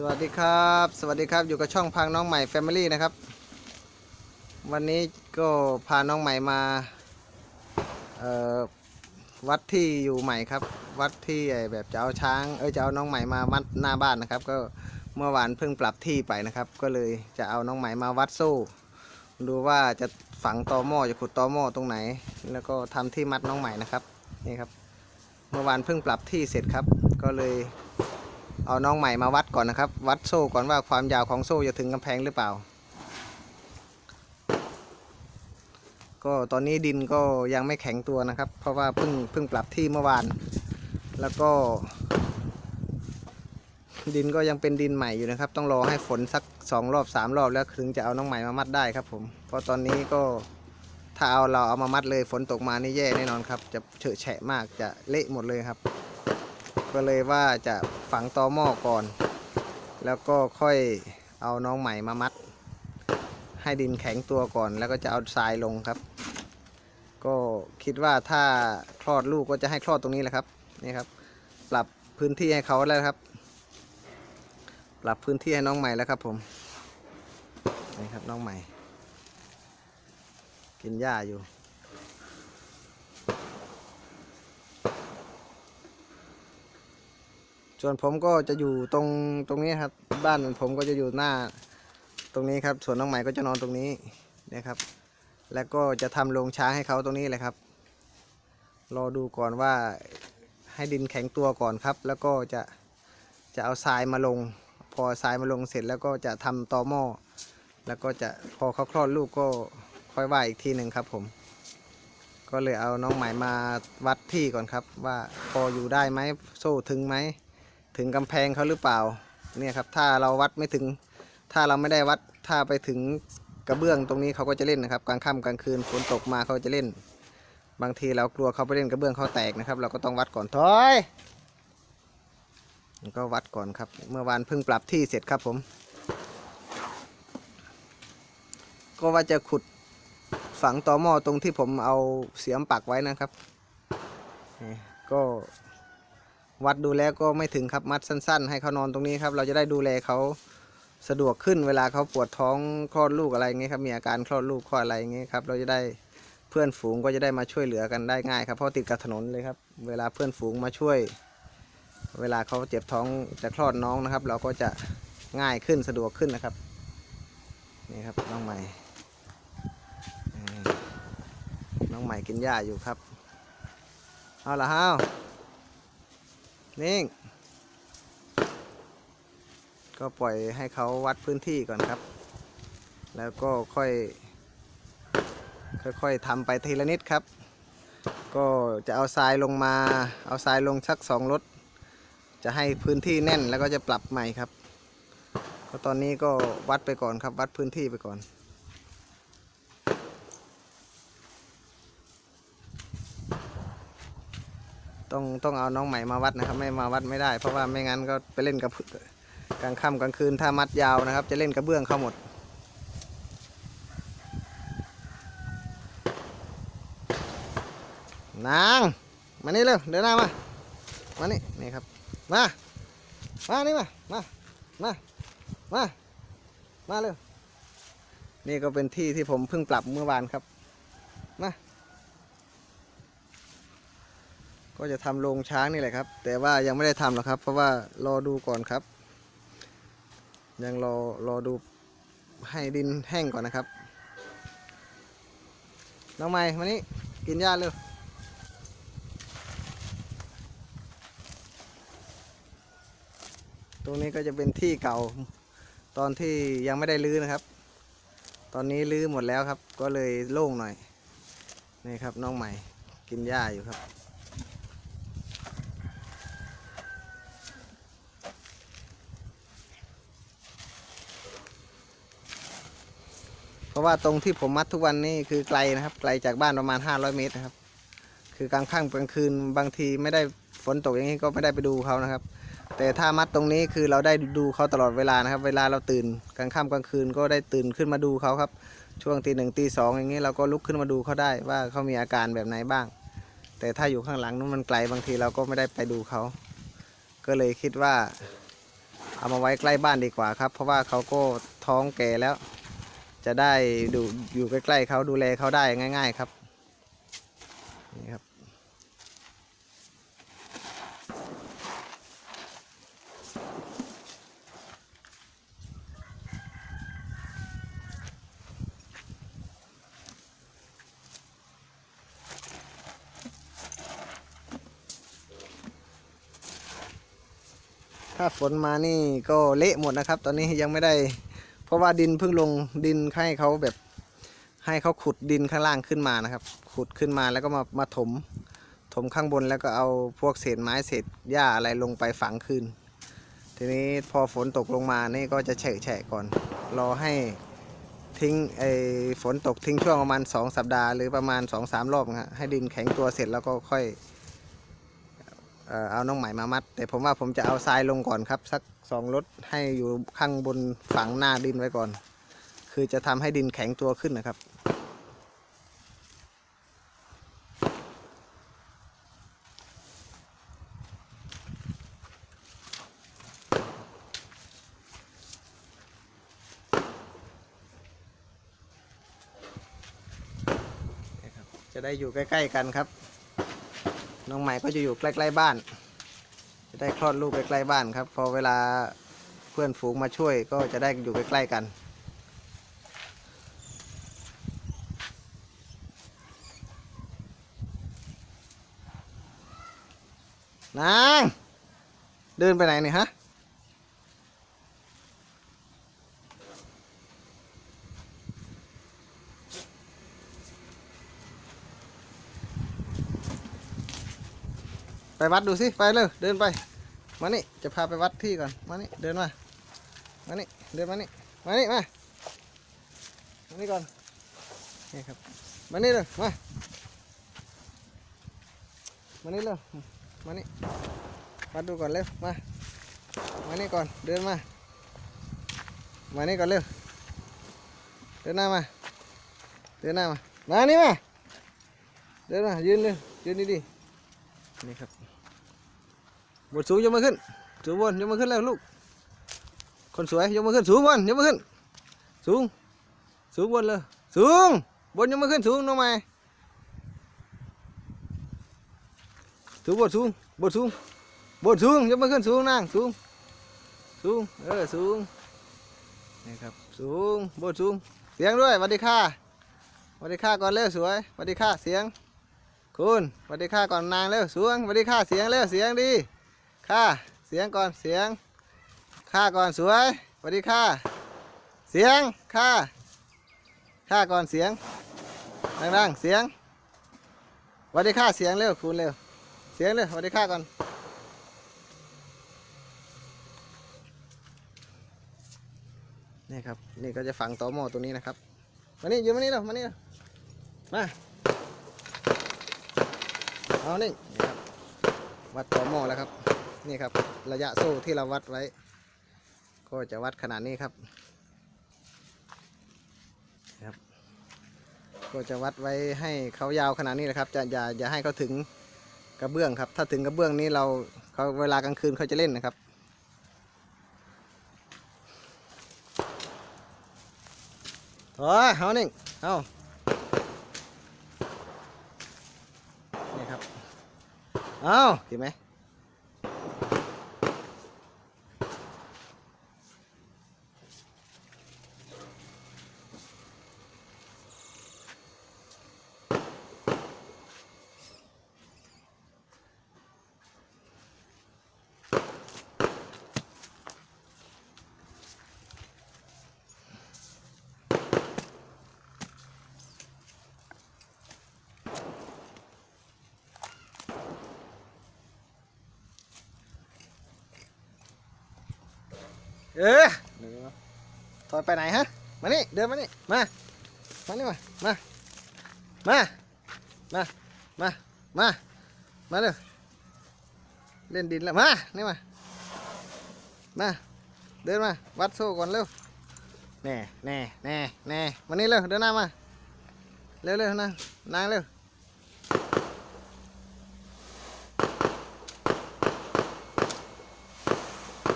สวัสดีครับ สวัสดีครับ อยู่กับช่องพังน้องใหม่ Family นะครับ วันนี้ก็พาน้องใหม่มาวัดที่อยู่ใหม่ครับ วัดที่แบบจะเอาช้าง เอ้ยจะเอาน้องใหม่มามัดหน้าบ้านนะครับ ก็เมื่อวานเพิ่งปรับที่ไปนะครับ ก็เลยจะเอาน้องใหม่มาวัดโซ่ดูว่าจะฝังตอหม้อจะขุดตอหม้อตรงไหน แล้วก็ทำที่มัดน้องใหม่นะครับนี่ครับ เมื่อวานเพิ่งปรับที่เสร็จครับ ก็เลย เอาน้องใหม่มาวัดก่อนนะครับ วัดโซ่ก่อนว่าความยาวของโซ่จะถึงกำแพงหรือเปล่า ก็ตอนนี้ดินก็ยังไม่แข็งตัวนะครับ เพราะว่าเพิ่งเพิ่งปรับที่เมื่อวาน แล้วก็ ดินก็ยังเป็นดินใหม่อยู่นะครับ ต้องรอให้ฝนสักสองรอบสามรอบแล้วถึงจะเอาน้องใหม่มามัดได้ครับ ผม เพราะตอนนี้ก็ถ้าเอาเราเอามามัดเลยฝนตกมานี่แย่แน่นอนครับ จะเฉอะแฉะมากจะเละหมดเลยครับ ก็เลยว่าจะ ฝังตอหม้อก่อน แล้วก็ค่อยเอาน้องใหม่มามัด ให้ดินแข็งตัวก่อน แล้วก็จะเอาทรายลงครับ ก็คิดว่าถ้าคลอดลูกก็จะให้คลอดตรงนี้แหละครับนี่ครับ ปรับพื้นที่ให้เขาแล้วครับ ปรับพื้นที่ให้น้องใหม่แล้วครับผมนี่ครับน้องใหม่ กินหญ้าอยู่ ส่วนผมก็จะอยู่ตรงตรงนี้ครับ บ้านผมก็จะอยู่หน้าตรงนี้ครับ ส่วนน้องใหม่ก็จะนอนตรงนี้นะครับ แล้วก็จะทำโรงช้างให้เขาตรงนี้เลยครับ รอดูก่อนว่าให้ดินแข็งตัวก่อนครับ แล้วก็จะจะเอาทรายมาลง พอทรายมาลงเสร็จแล้วก็จะทำตอหม้อแล้วก็จะพอเขาคลอดลูกก็ค่อยว่าอีกทีหนึ่งครับผม ก็เลยเอาน้องใหม่มาวัดที่ก่อนครับ ว่าพออยู่ได้ไหมโซ่ถึงไหม ถึงกำแพงเขาหรือเปล่าเนี่ยครับถ้าเราวัดไม่ถึง ถ้าเราไม่ได้วัดถ้าไปถึงกระเบื้องตรงนี้เขาก็จะเล่นนะครับกลางค่ำกลางคืนฝนตกมาเขาจะเล่น บางทีเรากลัวเขาไปเล่นกระเบื้องเขาแตกนะครับ เราก็ต้องวัดก่อนถอยก็วัดก่อนครับ เมื่อวานเพิ่งปรับที่เสร็จครับผม ก็ว่าจะขุดฝังต่อหม้อตรงที่ผมเอาเสียมปักไว้นะครับ ก็ วัดดูแล้วก็ไม่ถึงครับมัดสั้น ๆ ให้เขานอนตรงนี้ครับ เราจะได้ดูแลเขาสะดวกขึ้นเวลาเขาปวดท้องคลอดลูกอะไรเงี้ยครับมีอาการคลอดลูกคลอดอะไรเงี้ยครับเราจะได้เพื่อนฝูงก็จะได้มาช่วยเหลือกันได้ง่ายครับเพราะติดกับถนนเลยครับ เวลาเพื่อนฝูงมาช่วย เวลาเขาเจ็บท้องจะคลอดน้องนะครับ เราก็จะง่ายขึ้นสะดวกขึ้นนะครับนี่ครับน้องใหม่น้องใหม่กินหญ้าอยู่ครับเอาละห้าว นิ่ง ก็ปล่อยให้เขาวัดพื้นที่ก่อนครับ แล้วก็ค่อย ค่อยๆทำไปทีละนิดครับ ก็จะเอาทรายลงมา เอาทรายลงสักสองรถ จะให้พื้นที่แน่นแล้วก็จะปรับใหม่ครับ ก็ตอนนี้ก็วัดไปก่อนครับ วัดพื้นที่ไปก่อน ต้องต้องเอาน้องใหม่มาวัดนะครับ ไม่มาวัดไม่ได้ เพราะว่าไม่งั้นก็ไปเล่นกับกลางค่ำกลางคืนถ้ามัดยาวนะครับ จะเล่นกระเบื้องเข้าหมดนางมานี่เร็วเดินหน้ามามานี่นี่ครับมามานี่มามามามามาเร็วนี่ก็เป็นที่ที่ผมเพิ่งปรับเมื่อวานครับมา ก็จะทำโรงช้างนี่แหละครับ แต่ว่ายังไม่ได้ทำหรอกครับ เพราะว่ารอดูก่อนครับ ยังรอรอดูให้ดินแห้งก่อนนะครับ น้องไม้มานี่กินหญ้าเร็วตรงนี้ก็จะเป็นที่เก่าตอนที่ยังไม่ได้รื้อนะครับ ตอนนี้รื้อหมดแล้วครับ ก็เลยโล่งหน่อยนี่ครับน้องใหม่กินหญ้าอยู่ครับ ราะว่าตรงที่ผมมัดทุกวันนี่คือไกลนะครับ ไกลจากบ้านประมาณ 500 เมตรนะครับ คือกลางค่ำกลางคืนบางทีไม่ได้ฝนตกอย่างนี้ก็ไม่ได้ไปดูเขานะครับ แต่ถ้ามัดตรงนี้คือเราได้ดูเขาตลอดเวลานะครับ เวลาเราตื่นกลางค่ำกลางคืนก็ได้ตื่นขึ้นมาดูเขาครับ ช่วงตีหนึ่งตีสองอย่างนี้เราก็ลุกขึ้นมาดูเขาได้ว่าเขามีอาการแบบไหนบ้าง แต่ถ้าอยู่ข้างหลังนู้นมันไกลบางทีเราก็ไม่ได้ไปดูเขา ก็เลยคิดว่า เอามาไว้ใกล้บ้านดีกว่าครับ เพราะว่าเขาก็ท้องแก่แล้ว จะได้ดูอยู่ใกล้ๆเขาดูแลเขาได้ง่าย ๆครับนี่ครับ ถ้าฝนมานี่ก็เละหมดนะครับ ตอนนี้ยังไม่ได้ เพราะว่าดินเพิ่งลงดินให้เขาแบบ ให้เขาขุดดินข้างล่างขึ้นมานะครับ ขุดขึ้นมาแล้วก็มามาถม ถมข้างบนแล้วก็เอาพวกเศษไม้เศษหญ้าอะไรลงไปฝังคืนทีนี้พอฝนตกลงมานี่ก็จะแฉะแฉะก่อน รอให้ทิ้งไอ้ฝนตกทิ้งช่วงประมาณ 2 สัปดาห์หรือประมาณ 2-3 รอบนะฮะให้ดินแข็งตัวเสร็จแล้วก็ค่อย เอาน้องใหม่มามัด แต่ผมว่าผมจะเอาทรายลงก่อนครับ สักสองรถให้อยู่ข้างบนฝังหน้าดินไว้ก่อน คือจะทำให้ดินแข็งตัวขึ้นนะครับจะได้อยู่ใกล้ ๆ กันครับ น้องใหม่ก็จะอยู่ใกล้ๆบ้าน จะได้คลอดลูกใกล้ๆบ้านครับ พอเวลาเพื่อนฝูงมาช่วยก็จะได้อยู่ใกล้ๆกัน นาง เดินไปไหนเนี่ยฮะ ไปวัดดูสิไปเลยเดินไป มานี่จะพาไปวัดที่ก่อน มานี่เดินมา มานี่เดินมานี่มานี่มามานี่ก่อนนี่ครับมานี่เลยมามานี่เลยมานี่วัดดูก่อนเร็วมามานี่ก่อนเดินมา มานี่ก่อนเร็วเดินหน้ามาเดินหน้ามามานี่มาเดินมายืนเลยยืนดีๆนี่ครับ บนสูงยกมือขึ้น สูงบนยกมือขึ้นแล้วลูก คนสวยยกมือขึ้นสูงบนยกมือขึ้น สูง สูงบนเลย สูง บนยกมือขึ้นสูงน้องใหม่สูงบนสูง บนสูง บนสูงยกมือขึ้นสูงนั่งสูง สูง เออสูง นี่ครับ สูง บนสูง เสียงด้วยสวัสดีค่ะสวัสดีค่ะก่อนเร็วสวยสวัสดีค่ะเสียง คุณสวัสดีค่ะก่อนนางเร็วสูงสวัสดีค่ะเสียงเร็วเสียงดี ค่ะเสียงก่อนเสียง ค่าก่อนสวยสวัสดีค่ะเสียงค่าค่าก่อนเสียงดังๆเสียงสวัสดีค่ะเสียงเร็วคุณเร็วเสียงเร็วสวัสดีค่ะก่อนนี่ครับนี่ก็จะฝังต่อหม้อตัวนี้นะครับมานี่ยืนมานี่เร็วมานี่เร็วมาเอานี่นี่ครับวัดต่อหม้อแล้วครับ นี่ครับ ระยะโซ่ที่เราวัดไว้ ก็จะวัดขนาดนี้ครับครับ ก็จะวัดไว้ให้เขายาวขนาดนี้นะครับ จะอย่าอย่าให้เขาถึงกระเบื้องครับ ถ้าถึงกระเบื้องนี้เราเขาเวลากลางคืนเขาจะเล่นนะครับโอ้ยเอาหนี่งเอานี่ครับ เอาเห็นไหม เออถอยไปไหนฮะ มานี่ เดินมานี่ มา มานี่มา มา มา มา มา มา มาเร็วเล่นดินแล้ว มา นี่มา มา เดินมา วัดโซ่ก่อนเร็ว แน่ แน่ แน่ แน่มานี่เร็ว เดินหน้ามา เร็วเร็วนั่งนั่งเร็ว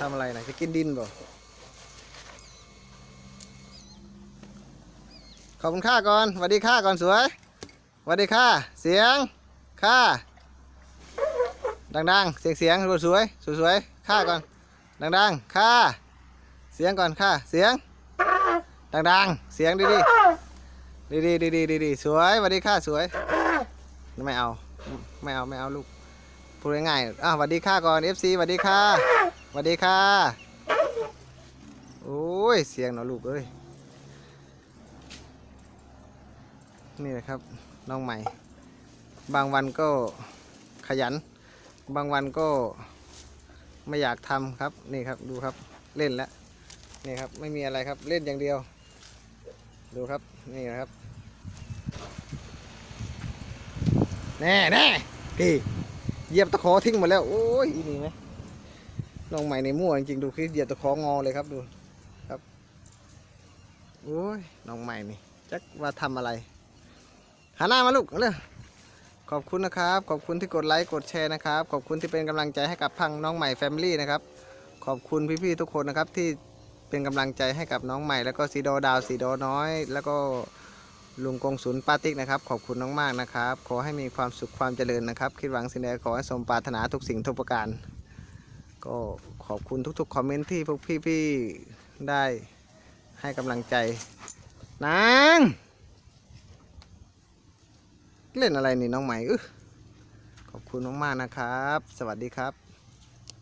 ทำอะไรนะจะกินดินบ่ขอบคุณค่าก่อนสวัสดีค่าก่อนสวยสวัสดีค่าเสียงค่าดังๆ เสียงเสียงสวยสวยสวยๆค่าก่อนดังๆค่าเสียงก่อนค่าเสียงดังๆ เสียงดีๆดีดีดีดีดีดีสวยสวัสดีค่ะสวยไม่เอาไม่เอาไม่เอาลูกพูดง่ายๆอะสวัสดีค่ะก่อน FC สวัสดีค่ะ สวัสดีค่ะ โอ้ย เสียงเนาะลูกเอ้ย นี่นะครับ น้องใหม่ บางวันก็ขยัน บางวันก็ไม่อยากทำครับ นี่ครับ ดูครับ เล่นแล้วนี่ครับ ไม่มีอะไรครับ เล่นอย่างเดียว ดูครับ นี่นะครับ แน่แน่พี่ เหยียบตะขอทิ้งหมดแล้ว โอ้ยอีนี่ไหม น้องใหม่ในมั่วจริงๆดูคือเหยียบตะของอเลยครับดูครับโอ้ยน้องใหม่นี่จักว่าทำอะไรหันหน้ามาลูกเลยขอบคุณนะครับ ขอบคุณที่กดไลค์กดแชร์นะครับ ขอบคุณที่เป็นกำลังใจให้กับพังน้องใหม่แฟมิลี่นะครับขอบคุณพี่ๆทุกคนนะครับที่เป็นกำลังใจให้กับน้องใหม่ แล้วก็สีโดดาวสีโดน้อย แล้วก็ลุงกงศูนย์ปาติกนะครับขอบคุณน้องมากๆนะครับ ขอให้มีความสุขความเจริญนะครับ คิดหวังสิ่งใดขอให้สมปรารถนาทุกสิ่งทุกประการ ก็ขอบคุณทุกๆคอมเมนต์ที่พวกพี่ๆได้ให้กำลังใจ นาง เล่นอะไรนี่น้องใหม่อขอบคุณมากๆนะครับ สวัสดีครับ